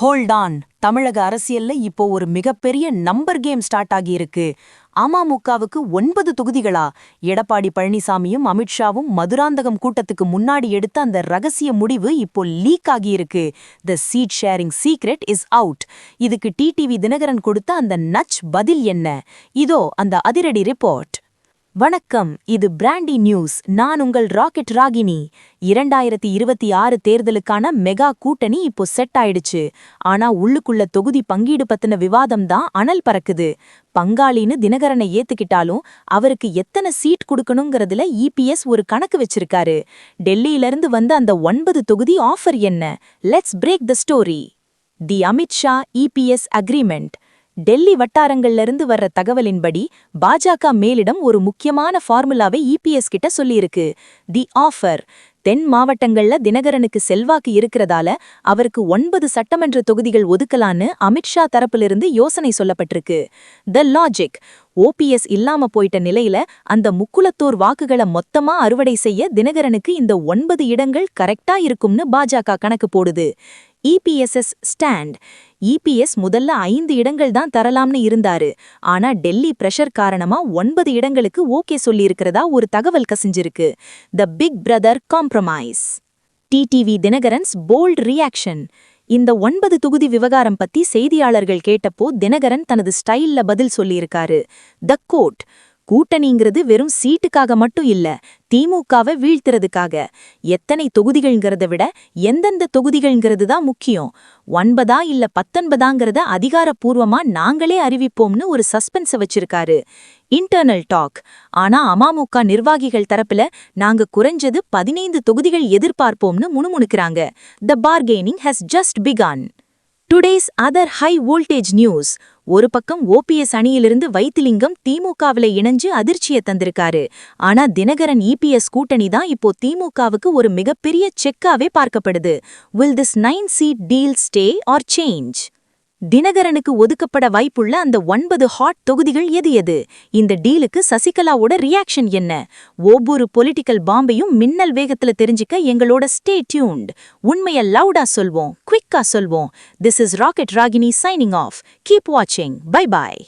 Hold on தமிழக அரசியல்ல இப்போ ஒரு மிகப்பெரிய நம்பர் கேம் ஸ்டார்ட் ஆகியிருக்கு. அமமுகவுக்கு ஒன்பது தொகுதிகளா? எடப்பாடி பழனிசாமியும் அமித்ஷாவும் மதுராந்தகம் கூட்டத்துக்கு முன்னாடி எடுத்த அந்த ரகசிய முடிவு இப்போ லீக் ஆகியிருக்கு. The seat sharing secret is out இதுக்கு டிடிவி தினகரன் கொடுத்த அந்த நச் பதில் என்ன? இதோ அந்த அதிரடி ரிப்போர்ட் வணக்கம் இது பிராண்டி நியூஸ். நான் உங்கள் ராக்கெட் ராகினி. இரண்டாயிரத்தி இருபத்தி ஆறு தேர்தலுக்கான மெகா கூட்டணி இப்போ செட் ஆயிடுச்சு. ஆனா உள்ளுக்குள்ள தொகுதி பங்கீடு பத்தின விவாதம் தான் அனல் பறக்குது. பங்காளின்னு தினகரனை ஏத்துக்கிட்டாலும் அவருக்கு எத்தனை சீட் கொடுக்கணுங்கிறதுல இபிஎஸ் ஒரு கணக்கு வச்சிருக்காரு. டெல்லியிலிருந்து வந்த அந்த ஒன்பது தொகுதி ஆஃபர் என்ன? Let's break the story the Amit Shah EPS agreement Delhi வட்டாரங்கள்ல இருந்து வர்ற தகவலின்படி பாஜக மேலிடம் ஒரு முக்கியமான ஃபார்முலாவை இபிஎஸ் கிட்ட சொல்லியிருக்கு. தி ஆஃபர். தென் மாவட்டங்கள்ல தினகரனுக்கு செல்வாக்கு இருக்கிறதால அவருக்கு ஒன்பது சட்டமன்ற தொகுதிகள் ஒதுக்கலான்னு அமித்ஷா தரப்பிலிருந்து யோசனை சொல்லப்பட்டிருக்கு. The logic. ஓபிஎஸ் இல்லாம போயிட்ட நிலையில அந்த முக்குலத்தோர் வாக்குகளை மொத்தமா அறுவடை செய்ய தினகரனுக்கு இந்த ஒன்பது இடங்கள் கரெக்டா இருக்கும்னு பாஜக கணக்கு போடுது. இபிஎஸ்எஸ் ஸ்டாண்ட். இபிஎஸ் முதல்ல ஐந்து இடங்கள் தான் தரலாம்னு இருந்தாரு. ஆனா டெல்லி பிரஷர் காரணமா ஒன்பது இடங்களுக்கு ஓகே சொல்லியிருக்கிறதா ஒரு தகவல் கசிஞ்சிருக்கு. The big brother compromise. TTV Dhinakaran's bold reaction. இந்த ஒன்பது தொகுதி விவகாரம் பத்தி செய்தியாளர்கள் கேட்டப்போ தினகரன் தனது ஸ்டைல்ல பதில் சொல்லியிருக்காரு. The quote. கூட்டணிங்கிறது வெறும் சீட்டுக்காக மட்டும் இல்ல திமுகவை வீழ்த்துறதுக்காக. எத்தனை தொகுதிகள்ங்கிறத விட எந்தெந்த தொகுதிகள்ங்கிறது தான் முக்கியம். ஒன்பதா இல்ல பத்தொன்பதாங்கிறத அதிகாரப்பூர்வமா நாங்களே அறிவிப்போம்னு ஒரு சஸ்பென்ஸ வச்சிருக்காரு. Internal talk. ஆனா அமமுக நிர்வாகிகள் தரப்புல நாங்க குறைஞ்சது பதினைந்து தொகுதிகள் எதிர்பார்ப்போம்னு முணுமுணுக்கிறாங்க. The bargaining has just begun today's other high voltage news ஒரு பக்கம் ஓபிஎஸ் அணியிலிருந்து வைத்திலிங்கம் திமுகவில இணைஞ்சு அதிர்ச்சியை தந்திருக்காரு. ஆனா தினகரன் இபிஎஸ் கூட்டணி தான் இப்போ திமுகவுக்கு ஒரு மிகப்பெரிய செக்காவே பார்க்கப்படுது. Will this nine seat deal stay or change தினகரனுக்கு ஒதுக்கப்பட வாய்ப்புள்ள அந்த ஒன்பது ஹாட் தொகுதிகள் எது எது? இந்த டீலுக்கு சசிகலாவோட ரியாக்ஷன் என்ன? ஒவ்வொரு பொலிட்டிக்கல் பாம்பையும் மின்னல் வேகத்துல தெரிஞ்சுக்க எங்களோட ஸ்டே டியூன்ட் உண்மையை லவுடா சொல்வோம் குவிக்கா சொல்வோம். This is rocket Ragini signing off keep வாட்சிங் பை பாய்